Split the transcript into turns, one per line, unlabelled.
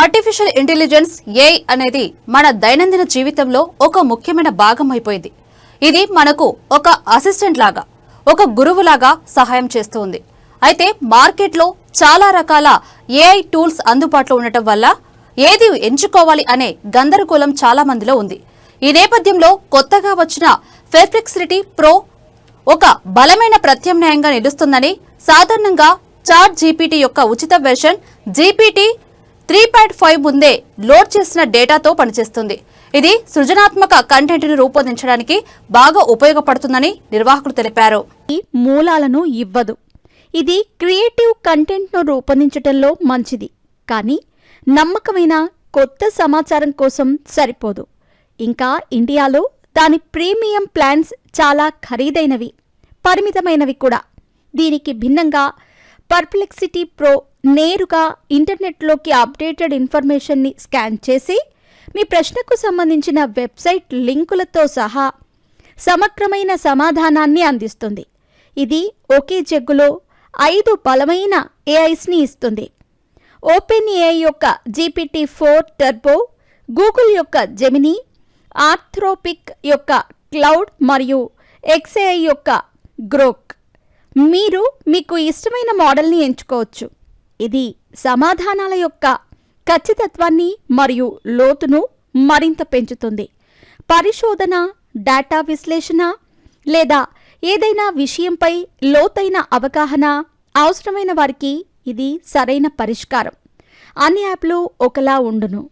Artificial intelligence AI అనేది మన దైనందిన జీవితంలో ఒక ముఖ్యమైన భాగం అయిపోయింది. ఇది మనకు ఒక అసిస్టెంట్ లాగా ఒక గురువులాగా సహాయం చేస్తుంది. అయితే మార్కెట్లో చాలా రకాల ఏఐ టూల్స్ అందుబాటులో ఉండటం వల్ల ఏది ఎంచుకోవాలి అనే గందరగోళం చాలా మందిలో ఉంది. ఈ నేపథ్యంలో కొత్తగా వచ్చిన ఫెర్ఫ్లెక్సిటీ ప్రో ఒక బలమైన ప్రత్యామ్నాయంగా నిలుస్తుందని సాధారణంగా చాట్ జీపీటీ యొక్క ఉచిత version GPT three point five ముందే లోడ్ చేసిన డేటాతో పనిచేస్తుంది. ఇది సృజనాత్మక కంటెంట్ను రూపొందించడానికి బాగా ఉపయోగపడుతుందని నిర్వాహకులు తెలిపారు.
ఈ మూలాలను ఇవ్వదు. ఇది క్రియేటివ్ కంటెంట్ను రూపొందించడంలో మంచిది. కానీ నమ్మకమైన కొత్త సమాచారం కోసం సరిపోదు. ఇంకా ఇండియాలో దాని ప్రీమియం ప్లాన్స్ చాలా ఖరీదైనవి పరిమితమైనవి కూడా. దీనికి భిన్నంగా పర్ప్లెక్సిటీ ప్రో నేరుగా ఇంటర్నెట్లోకి అప్డేటెడ్ ఇన్ఫర్మేషన్ని స్కాన్ చేసి మీ ప్రశ్నకు సంబంధించిన వెబ్సైట్ లింకులతో సహా సమగ్రమైన సమాధానాన్ని అందిస్తుంది. ఇది ఒకే జగ్గులో ఐదు బలమైన ఏఐస్ని ఇస్తుంది. ఓపెన్ ఏఐ యొక్క జీపీటీ ఫోర్ టర్బో గూగుల్ యొక్క జెమినీ ఆర్థ్రోపిక్ యొక్క క్లౌడ్ మరియు ఎక్స్ఏఐ యొక్క గ్రోక్. మీరు మీకు ఇష్టమైన మోడల్ని ఎంచుకోవచ్చు. ఇది సమాధానాల యొక్క ఖచ్చితత్వాన్ని మరియు లోతును మరింత పెంచుతుంది. పరిశోధన డేటా విశ్లేషణ లేదా ఏదైనా విషయంపై లోతైన అవగాహన అవసరమైన వారికి ఇది సరైన పరిష్కారం. అన్ని యాప్లు ఒకలా ఉండును.